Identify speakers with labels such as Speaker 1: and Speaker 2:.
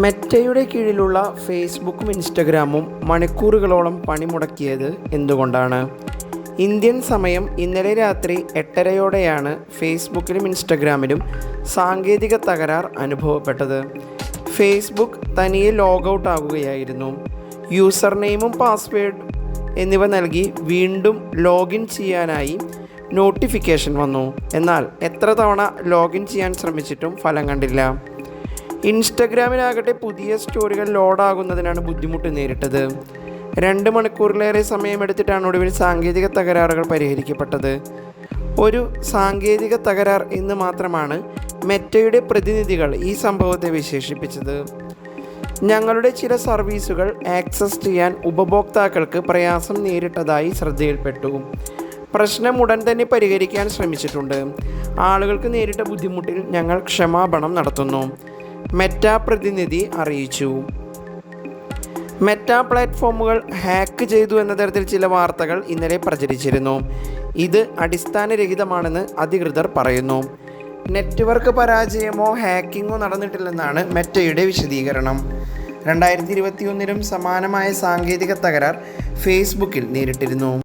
Speaker 1: മെറ്റയുടെ കീഴിലുള്ള ഫേസ്ബുക്കും ഇൻസ്റ്റഗ്രാമും മണിക്കൂറുകളോളം പണിമുടക്കിയത് എന്തുകൊണ്ടാണ്? ഇന്ത്യൻ സമയം ഇന്നലെ രാത്രി എട്ടരയോടെയാണ് ഫേസ്ബുക്കിലും ഇൻസ്റ്റഗ്രാമിലും സാങ്കേതിക തകരാർ അനുഭവപ്പെട്ടത്. ഫേസ്ബുക്ക് തനിയെ ലോഗൗട്ട് ആകുകയായിരുന്നു യൂസർ നെയിമും പാസ്വേഡ് എന്നിവ നൽകി വീണ്ടും ലോഗിൻ ചെയ്യാനായി നോട്ടിഫിക്കേഷൻ വന്നു. എന്നാൽ എത്ര തവണ ലോഗിൻ ചെയ്യാൻ ശ്രമിച്ചിട്ടും ഫലം കണ്ടില്ല. ഇൻസ്റ്റഗ്രാമിലാകട്ടെ പുതിയ സ്റ്റോറികൾ ലോഡാകുന്നതിനാണ് ബുദ്ധിമുട്ട് നേരിട്ടത്. രണ്ട് മണിക്കൂറിലേറെ സമയമെടുത്തിട്ടാണ് ഒടുവിൽ സാങ്കേതിക തകരാറുകൾ പരിഹരിക്കപ്പെട്ടത്. ഒരു സാങ്കേതിക തകരാർ എന്ന് മാത്രമാണ് മെറ്റയുടെ പ്രതിനിധികൾ ഈ സംഭവത്തെ വിശേഷിപ്പിച്ചത്. ഞങ്ങളുടെ ചില സർവീസുകൾ ആക്സസ് ചെയ്യാൻ ഉപഭോക്താക്കൾക്ക് പ്രയാസം നേരിട്ടതായി ശ്രദ്ധയിൽപ്പെട്ടു. പ്രശ്നം ഉടൻ തന്നെ പരിഹരിക്കാൻ ശ്രമിച്ചിട്ടുണ്ട്. ആളുകൾക്ക് നേരിട്ട ബുദ്ധിമുട്ടിൽ ഞങ്ങൾ ക്ഷമാപണം നടത്തുന്നു. മെറ്റ പ്രതിനിധി അറിയിച്ചു. മെറ്റ പ്ലാറ്റ്ഫോമുകൾ ഹാക്ക് ചെയ്തു എന്ന തരത്തിൽ ചില വാർത്തകൾ ഇന്നലെ പ്രചരിച്ചിരുന്നു. ഇത് അടിസ്ഥാനരഹിതമാണെന്ന് അധികൃതർ പറയുന്നു. നെറ്റ്വർക്ക് പരാജയമോ ഹാക്കിങ്ങോ നടന്നിട്ടില്ലെന്നാണ് മെറ്റയുടെ വിശദീകരണം. രണ്ടായിരത്തി ഇരുപത്തിയൊന്നിലും സമാനമായ സാങ്കേതിക തകരാർ ഫേസ്ബുക്കിൽ നേരിട്ടിരുന്നു.